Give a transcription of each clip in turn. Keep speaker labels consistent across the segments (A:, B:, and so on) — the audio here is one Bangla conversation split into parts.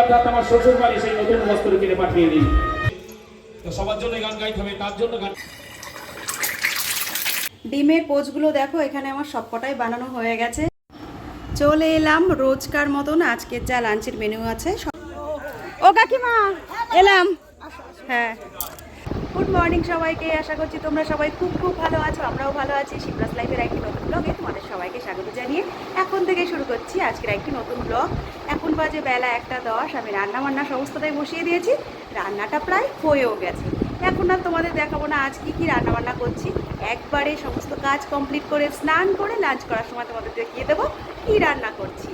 A: অর্থাৎ আমার শ্বশুর বাড়ি সেই নতুন বস্ত্র কিনে পাঠিয়ে দিই তো সবার জন্য গান গাইতে হবে তার জন্য গান
B: ডিমের পোচগুলো দেখো এখানে আমার সবকটাই বানানো হয়ে গেছে। চলে এলাম রোজকার মতন আজকের যা লাঞ্চের মেনু আছে ও কাকিমা এলাম। হ্যাঁ। গুড মর্নিং সবাইকে, আশা করছি তোমরা সবাই খুব খুব ভালো আছো, আমরাও ভালো আছি। শিবরাজ লাইফের একটি নতুন ব্লগে তোমাদের সবাইকে স্বাগত জানিয়ে এখন থেকে শুরু করছি আজকের একটি নতুন ব্লগ এখন বাজে বেলা একটা দশ, আমি রান্না বান্না সমস্তটাই বসিয়ে দিয়েছি, রান্নাটা প্রায় হয়েও গেছে। এখন আর তোমাদের দেখাবো না আজ কী কি রান্না বান্না করছি। একবারে সমস্ত কাজ কমপ্লিট করে, স্নান করে লাঞ্চ করার সময় তোমাদের দেখিয়ে দেবো কি রান্না করছি।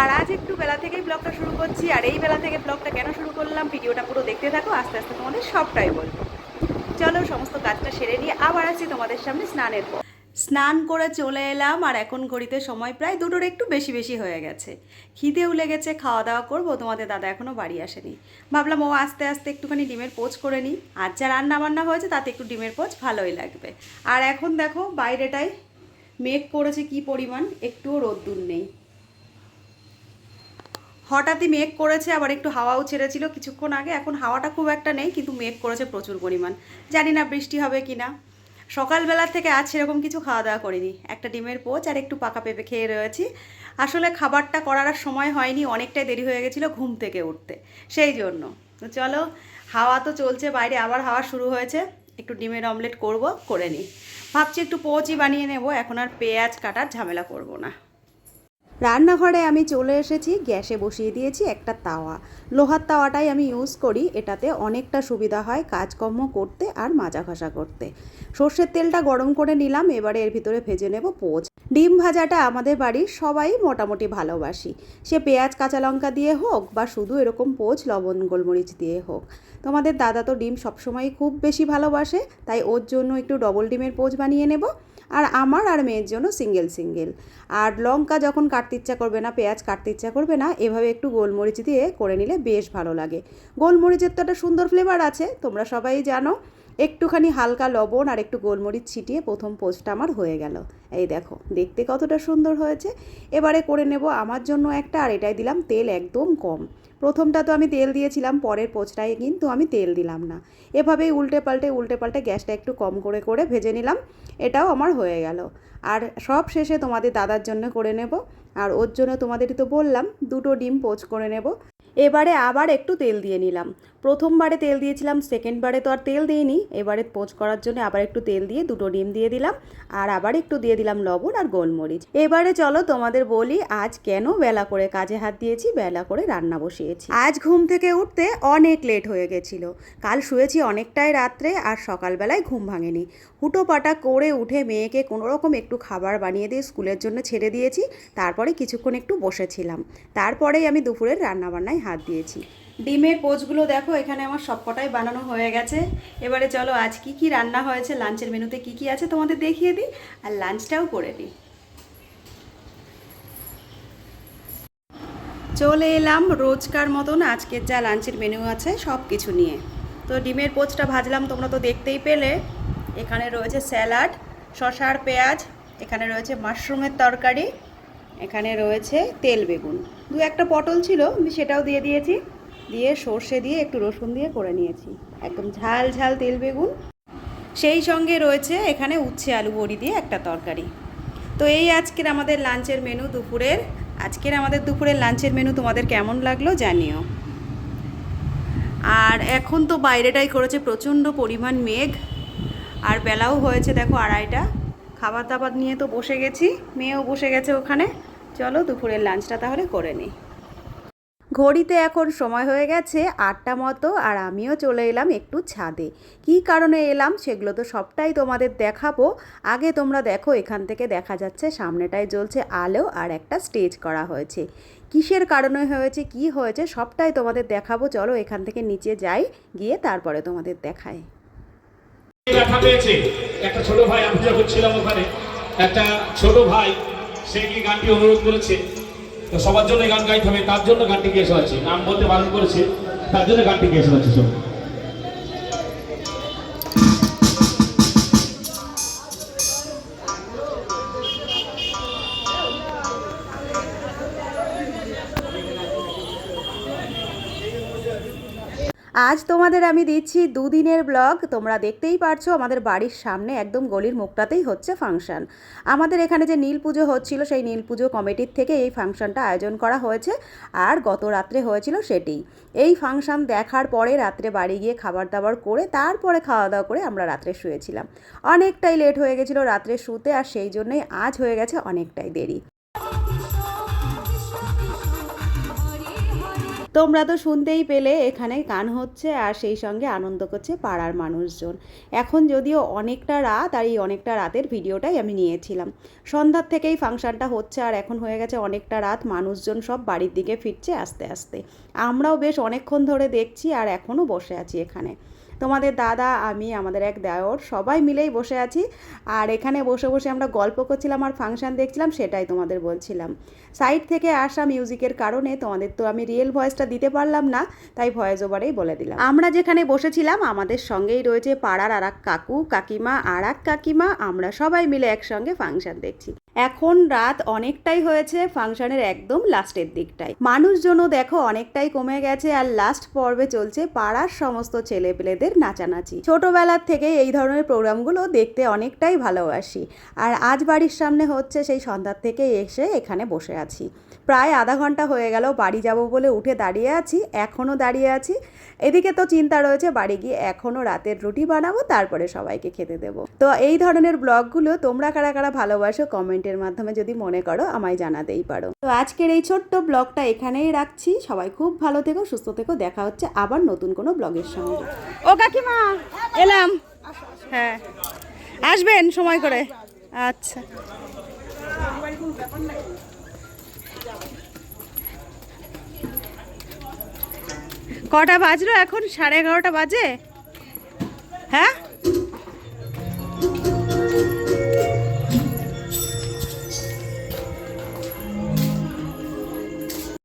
B: আর আজ একটু বেলা থেকেই ব্লগটা শুরু করছি, আর এই বেলা থেকে ব্লগটা কেন শুরু করলাম, ভিডিওটা পুরো দেখতে থাকো, আস্তে আস্তে তোমাদের সবটাই বলব। চলো, সমস্ত কাজটা সেরে নিয়ে আবার আসি তোমাদের সামনে স্নানের পর। স্নান করে চলে এলাম, আর এখন ঘড়িতে সময় প্রায় দুটোর একটু বেশি বেশি হয়ে গেছে। খিদেও লেগেছে, খাওয়া দাওয়া করব, তোমাদের দাদা এখনও বাড়ি আসেনি। ভাবলাম ও আস্তে আস্তে একটুখানি ডিমের পোচ করে নিই, আর যা রান্না বান্না হয়েছে তাতে একটু ডিমের পোচ ভালোই লাগবে। আর এখন দেখো, বাইরেটায় মেঘ করেছে কি পরিমাণ, একটুও রোদ্দুর নেই। হঠাৎই মেঘ করেছে, আবার একটু হাওয়াও ছেড়েছিল কিছুক্ষণ আগে। এখন হাওয়াটা খুব একটা নেই, কিন্তু মেঘ করেছে প্রচুর পরিমাণ। জানি না বৃষ্টি হবে কি না সকালবেলা থেকে আজ সেরকম কিছু খাওয়া দাওয়া করিনি। একটা ডিমের পোচ আর একটু পাকা পেঁপে খেয়ে রয়েছি। আসলে খাবারটা করার আর সময় হয়নি, অনেকটাই দেরি হয়ে গেছিল ঘুম থেকে উঠতে। সেই জন্য। চলো, হাওয়া তো চলছে বাইরে, আবার হাওয়া শুরু হয়েছে। একটু ডিমের অমলেট করব, করে নিই। ভাবছি একটু পোচই বানিয়ে নেব, এখন আর পেঁয়াজ কাটার ঝামেলা করব না। রান্নাঘরে আমি চলে এসেছি, গ্যাসে বসিয়ে দিয়েছি একটা তাওয়া। লোহার তাওয়াটাই আমি ইউজ করি, এটাতে অনেকটা সুবিধা হয় কাজকর্ম করতে আর মাজা ঘষা করতে। সর্ষের তেলটা গরম করে নিলাম, এবারে এর ভিতরে ভেজে নেব পোচ। ডিম ভাজাটা আমাদের বাড়ির সবাই মোটামুটি ভালোবাসি। সে পেঁয়াজ, কাঁচা লঙ্কা দিয়ে হোক বা শুধু এরকম পোচ, লবণ, গোলমরিচ দিয়ে হোক। তোমাদের দাদা তো ডিম সবসময় খুব বেশি ভালোবাসে, তাই ওর জন্য একটু ডবল ডিমের পোচ বানিয়ে নেব। আর আমার আর মেয়ের জন্য সিঙ্গেল সিঙ্গেল। আর লঙ্কা যখন কাটতে ইচ্ছা করবে না, পেঁয়াজ কাটতে ইচ্ছা করবে না, এভাবে একটু গোলমরিচ দিয়ে করে নিলে বেশ ভালো লাগে। গোলমরিচের তো একটা সুন্দর ফ্লেভার আছে, তোমরা সবাই জানো। একটুখানি হালকা লবণ আর একটু গোলমরিচ ছিটিয়ে প্রথম পোস্টটা আমার হয়ে গেল। এই দেখো, দেখতে কতটা সুন্দর হয়েছে। এবারে করে নেব আমার জন্য একটা, আর এটাই দিলাম তেল একদম কম। প্রথমটা তো আমি তেল দিয়েছিলাম, পরের পোচটায় কিন্তু আমি তেল দিলাম না। এভাবেই উল্টে পাল্টে উল্টে পাল্টে গ্যাসটা একটু কম করে করে ভেজে নিলাম। এটাও আমার হয়ে গেল। আর সব শেষে তোমাদের দাদার জন্য করে নেব। আর ওর জন্য তোমাদেরই তো বললাম, দুটো ডিম পোচ করে নেব। এবারে আবার একটু তেল দিয়ে নিলাম। প্রথমবারে তেল দিয়েছিলাম সেকেন্ডবারে তো আর তেল দিইনি। এবারে পোচ করার জন্য আবার একটু তেল দিয়ে দুটো ডিম দিয়ে দিলাম, আর আবার একটু দিয়ে দিলাম লবণ আর গোলমরিচ। এবারে চলো তোমাদের বলি, আজ কেন বেলা করে কাজে হাত দিয়েছি, বেলা করে রান্না বসিয়েছি। আজ ঘুম থেকে উঠতে অনেক লেট হয়ে গেছিল। কাল শুয়েছি অনেকটাই রাত্রে, আর সকালবেলায় ঘুম ভাঙেনি। হুটো পাটা করে উঠে মেয়েকে কোনো রকম একটু খাবার বানিয়ে দিয়ে স্কুলের জন্য ছেড়ে দিয়েছি, তারপরে কিছুক্ষণ একটু বসেছিলাম। তারপরেই আমি দুপুরের রান্নাবান্নায় হাত দিয়েছি। ডিমের পোচগুলো দেখো, এখানে আমার সবকটাই বানানো হয়ে গেছে। এবারে চলো, আজ কি কি রান্না হয়েছে, লাঞ্চের মেনুতে কি কি আছে তোমাদের দেখিয়ে দিই, আর লাঞ্চটাও করে দিই। চলে এলাম রোজকার মতন, আজকের যা লাঞ্চের মেনু আছে সব কিছু নিয়ে। তো ডিমের পোচটা ভাজলাম, তোমরা তো দেখতেই পেলে। এখানে রয়েছে স্যালাড, শশার পেঁয়াজ, এখানে রয়েছে মাশরুমের তরকারি, এখানে রয়েছে তেল বেগুন। দু একটা পটল ছিল, আমি সেটাও দিয়ে দিয়েছি। দিয়ে সর্ষে দিয়ে একটু রসুন দিয়ে করে নিয়েছি। একদম ঝাল ঝাল তেল বেগুন। সেই সঙ্গে রয়েছে এখানে উচ্ছে আলু বড়ি দিয়ে একটা তরকারি। তো এই আজকের আমাদের লাঞ্চের মেনু দুপুরের। আজকের আমাদের দুপুরের লাঞ্চের মেনু তোমাদের কেমন লাগল জানিও। আর এখন তো বাইরেটাই করেছে প্রচণ্ড পরিমাণ মেঘ। আর বেলাও হয়েছে দেখো আড়াইটা। খাবার দাবার নিয়ে তো বসে গেছি, মেয়েও বসে গেছে ওখানে। চলো দুপুরের লাঞ্চটা তাহলে করে নিই ঘড়িতে এখন সময় হয়ে গেছে আটটা মতো আর আমিও চলে এলাম একটু ছাদে। কি কারণে এলাম সেগুলো তো সবটাই তোমাদের দেখাবো। আগে তোমরা দেখো, এখান থেকে দেখা যাচ্ছে সামনেটায় জ্বলছে আলো আর একটা স্টেজ করা হয়েছে। কিসের কারণে হয়েছে, কি হয়েছে সবটাই তোমাদের দেখাবো। চলো এখান থেকে নিচে যাই, গিয়ে তারপরে তোমাদের দেখায়
A: ব্যথা পেয়েছে। একটা ছোট ভাই, আমি যখন ছিলাম ওখানে, একটা ছোট ভাই, সে কি গানটি অনুরোধ করেছে? তো সবার জন্য গান গাইতে হবে, তার জন্য গানটি গিয়ে আছে নাম বলতে বারণ করেছে, তার জন্য গানটি গিয়ে শোনাচ্ছি শোনো
B: আজ তোমাদের আমি দিচ্ছি দুদিনের ব্লগ। তোমরা দেখতেই পারছ, আমাদের বাড়ির সামনে একদম গলির মুখটাতেই হচ্ছে ফাংশন। আমাদের এখানে যে নীল পুজো হচ্ছিল, সেই নীল পুজো কমিটির থেকে এই ফাংশনটা আয়োজন করা হয়েছে, আর গত রাত্রে হয়েছিল সেটি। এই ফাংশন দেখার পরে রাত্রে বাড়ি গিয়ে খাবার দাবার করে, তারপরে খাওয়া দাওয়া করে আমরা রাত্রে শুয়েছিলাম। অনেকটাই লেট হয়ে গেছিল রাত্রে শুতে, আর সেই জন্যই আজ হয়ে গেছে অনেকটাই দেরি। তোমরা তো শুনতেই পেলে, এখানে গান হচ্ছে আর সেই সঙ্গে আনন্দ করছে পাড়ার মানুষজন। এখন যদিও অনেকটা রাত, আর এই অনেকটা রাতের ভিডিওটাই আমি নিয়েছিলাম। সন্ধ্যার থেকেই ফাংশানটা হচ্ছে আর এখন হয়ে গেছে অনেকটা রাত, মানুষজন সব বাড়ির দিকে ফিরছে আস্তে আস্তে। আমরাও বেশ অনেকক্ষণ ধরে দেখছি আর এখনও বসে আছি এখানে। তোমাদের দাদা, আমি, আমাদের এক দেওর সবাই মিলেই বসে আছি। আর এখানে বসে বসে আমরা গল্প করছিলাম আর ফাংশন দেখছিলাম, সেটাই তোমাদের বলছিলাম। সাইড থেকে আসা মিউজিকের কারণে তোমাদের তো আমি রিয়েল ভয়েসটা দিতে পারলাম না, তাই ভয়েস ওভারেই বলে দিলাম। আমরা যেখানে বসেছিলাম, আমাদের সঙ্গেই রয়েছে পাড়ার আর কাকু, কাকিমা, আর এক কাকিমা, আমরা সবাই মিলে একসঙ্গে ফাংশন দেখছি। এখন রাত অনেকটাই হয়েছে, ফাংশনের একদম লাস্টের দিকটায়। মানুষজনও দেখো অনেকটাই কমে গেছে আর লাস্ট পর্বে চলছে পাড়ার সমস্ত ছেলেপেলেদের নাচানাচি। ছোটবেলার থেকে এই ধরনের প্রোগ্রামগুলো দেখতে অনেকটাই ভালোবাসি। আর আজ বাড়ির সামনে হচ্ছে সেই সন্ধ্যার থেকে এসে এখানে বসে আছি। প্রায় আধা ঘণ্টা হয়ে গেল, বাড়ি যাব বলে উঠে দাঁড়িয়ে আছি, এখনও দাঁড়িয়ে আছি। এদিকে তো চিন্তা রয়েছে, বাড়ি গিয়ে এখনও রাতের রুটি বানাবো, তারপরে সবাইকে খেতে দেবো। তো এই ধরনের ব্লগগুলো তোমরা কারা কারা ভালোবাসো কমেন্টের মাধ্যমে যদি মনে করো, আমায় জানাতেই পারো। তো আজকের এই ছোট্ট ব্লগটা এখানেই রাখছি, সবাই খুব ভালো থেকো, সুস্থ থেকো, দেখা হচ্ছে আবার নতুন কোনো ব্লগের সঙ্গে। ও কাকিমা, এলাম। হ্যাঁ। আসবেন সময় করে? আচ্ছা। কটা বাজলো এখন? সাড়ে এগারোটা বাজে? হ্যাঁ?